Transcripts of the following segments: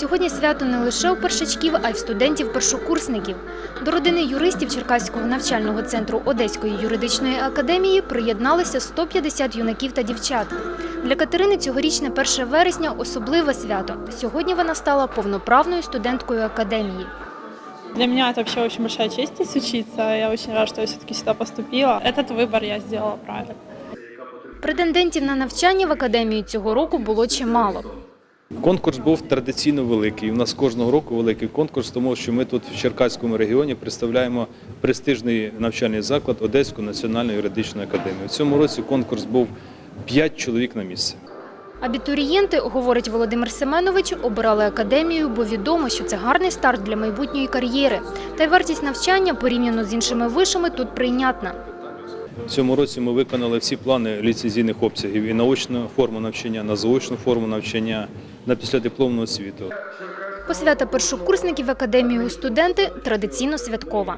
Сьогодні свято не лише у першачків, а й в студентів-першокурсників. До родини юристів Черкаського навчального центру Одеської юридичної академії приєдналися 150 юнаків та дівчат. Для Катерини цьогорічне 1 вересня особливе свято. Сьогодні вона стала повноправною студенткою академії. Для меня это вообще очень большая честь здесь учиться. Я очень рада, что я все-таки сюда поступила. Этот выбор я сделала правильно. Претендентів на навчання в академію цього року було чимало. Конкурс був традиційно великий. У нас кожного року великий конкурс, тому що ми тут в Черкаському регіоні представляємо престижний навчальний заклад Одеську національну юридичну академію. У цьому році конкурс був 5 чоловік на місце. Абітурієнти, говорить Володимир Семенович, обирали академію, бо відомо, що це гарний старт для майбутньої кар'єри. Та й вартість навчання порівняно з іншими вишами тут прийнятна. В цьому році ми виконали всі плани ліцензійних обсягів і наочну форму навчання, на заочну форму навчання, на післядипломну освіту. Посвята першокурсників в академію у студенти традиційно святкова.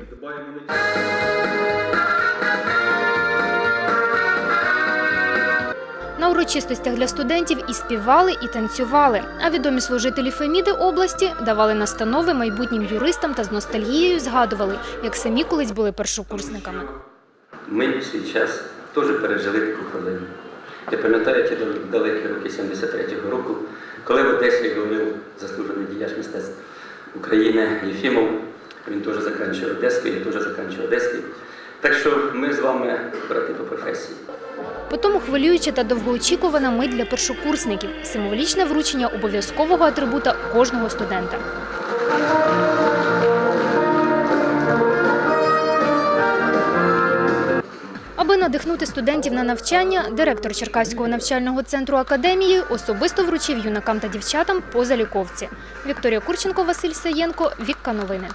На урочистостях для студентів і співали, і танцювали. А відомі служителі Феміди області давали настанови майбутнім юристам та з ностальгією згадували, як самі колись були першокурсниками. Ми час теж пережили таку хвилину. Я пам'ятаю ті далекі роки 73-го року, коли в Одесі говорив заслужений діяч мистецтв України Єфімов. Він теж закінчив Одеський, я теж закінчив Одеський. Так що ми з вами брати по професії. Потому хвилююча та довгоочікувана мить для першокурсників символічне вручення обов'язкового атрибута кожного студента. Надихнути студентів на навчання, директор Черкаського навчального центру академії особисто вручив юнакам та дівчатам по заліковці. Вікторія Курченко, Василь Саєнко, Вікка Новини.